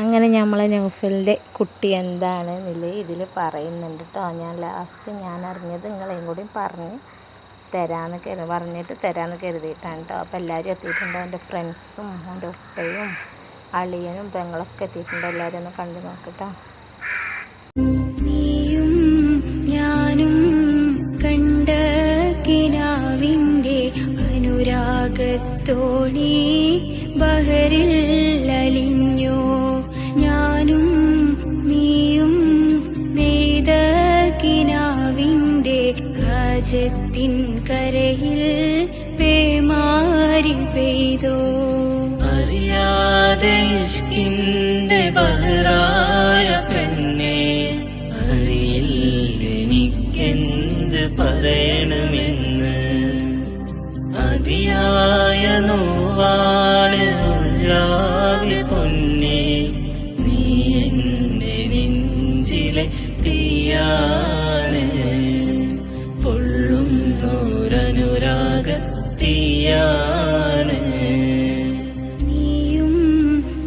അങ്ങനെ നമ്മളെ നൗഫലിന്റെ കുട്ടി എന്താണ് നില ഇതിൽ പറയുന്നുണ്ട് കേട്ടോ ഞാൻ ലാസ്റ്റ് ഞാൻ അറിഞ്ഞത് നിങ്ങളെയും കൂടി പറഞ്ഞ് തരാമെന്ന് കരുതി പറഞ്ഞിട്ട് തരാമെന്ന് കരുതിയിട്ടാണ് കേട്ടോ അപ്പോൾ എല്ലാവരും എത്തിയിട്ടുണ്ട്? എന്റെ ഫ്രണ്ട്സും എന്റെ ഉപ്പയും അളിയനും പെങ്ങളൊക്കെ എത്തിയിട്ടുണ്ട്? എല്ലാവരും ഒന്ന് കണ്ടു നോക്കട്ടോ ഞാനും കണ്ട കിനാവിന്റെ അനുരാഗത്തോണി ബഹറിൽ ഹാജത്തിൻ കരയിൽ പേമാരി പെയ്തോ. അറിയാതെ ഇഷ്കിന്റെ ബഹറായ പൊള്ളുന്നോരനുരാഗത്തീയാണ് നീയും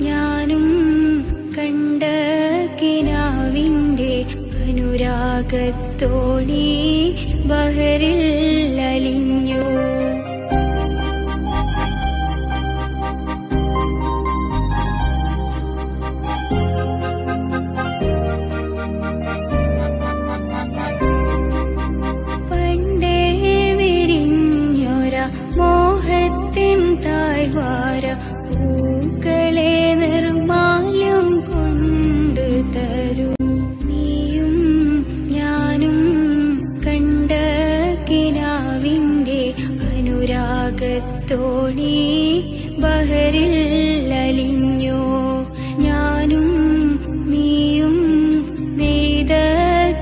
ഞാനും കണ്ട കിനാവിന്റെ അനുരാഗത്തോടി ബഹറിൽ അനുരാഗത്തോണി ബഹറിൽ അലിഞ്ഞോ? ഞാനും നീയും നെയ്ത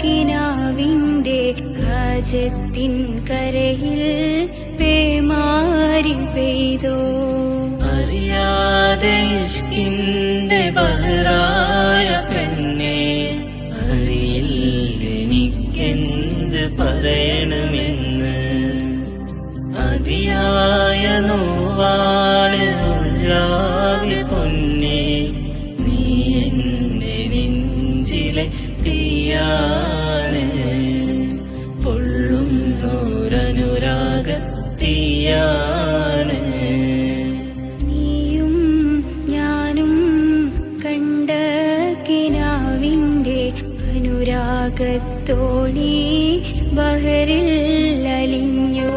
കിനാവിന്റെ ഹാജത്തിൻ കരയിൽ പേമാരി പെയ്തോ? അറിയാതെ ഇഷ്കിന്റെ അതിയായ നോവാളിൽ ഉള്ളാകെ പൊന്നെ. നീ എന്റെ നെഞ്ചിലെ തീയാണ്. നീയും ഞാനും കണ്ട കിനാവിന്റെ അനുരാഗത്തോണി ബഹരിൽ അലിഞ്ഞു.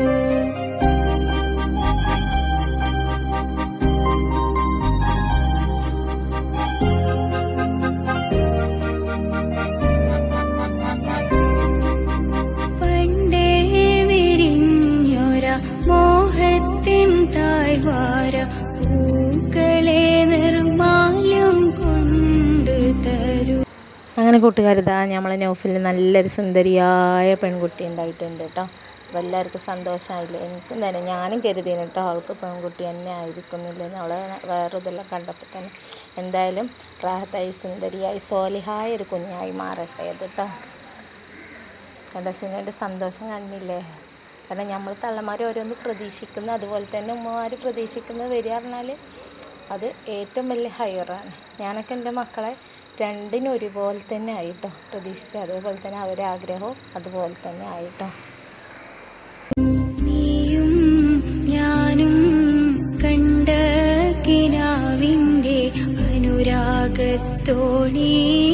താഴ്വാര പൂക്കളെ നിർമാല്യം കൊണ്ട് തരൂ. അങ്ങനെ കൂട്ടുകാരിതാ നമ്മളെ നൗഫിൽ നല്ലൊരു സുന്ദരിയായ പെൺകുട്ടി ഉണ്ടായിട്ടുണ്ട് കേട്ടോ. അപ്പോൾ എല്ലാവർക്കും സന്തോഷമായില്ലേ എനിക്കും തന്നെ ഞാനും കരുതിയിന് കേട്ടോ അവൾക്ക് പെൺകുട്ടി തന്നെ ആയിരിക്കുന്നില്ലെന്ന് അവളെ വേറെ ഇതെല്ലാം കണ്ടപ്പോൾ തന്നെ എന്തായാലും റാഹത്തായി സുന്ദരിയായി സോലിഹായ ഒരു കുഞ്ഞായി മാറട്ടെ കേട്ടോ. കണ്ട സന്തോഷം കണ്ടില്ലേ? കാരണം നമ്മൾ തള്ളമാർ ഓരോന്ന് പ്രതീക്ഷിക്കുന്ന. അതുപോലെ തന്നെ ഉമ്മമാർ പ്രതീക്ഷിക്കുന്നത് വരിക പറഞ്ഞാൽ അത് ഏറ്റവും വലിയ ഹയറാണ് ഞാനൊക്കെ എന്റെ മക്കളെ രണ്ടിനും ഒരുപോലെ തന്നെ ആയിട്ടോ പ്രതീക്ഷിച്ച്. അതേപോലെ തന്നെ അവരെ ആഗ്രഹവും അതുപോലെ തന്നെ ആയിട്ടോ. നീയും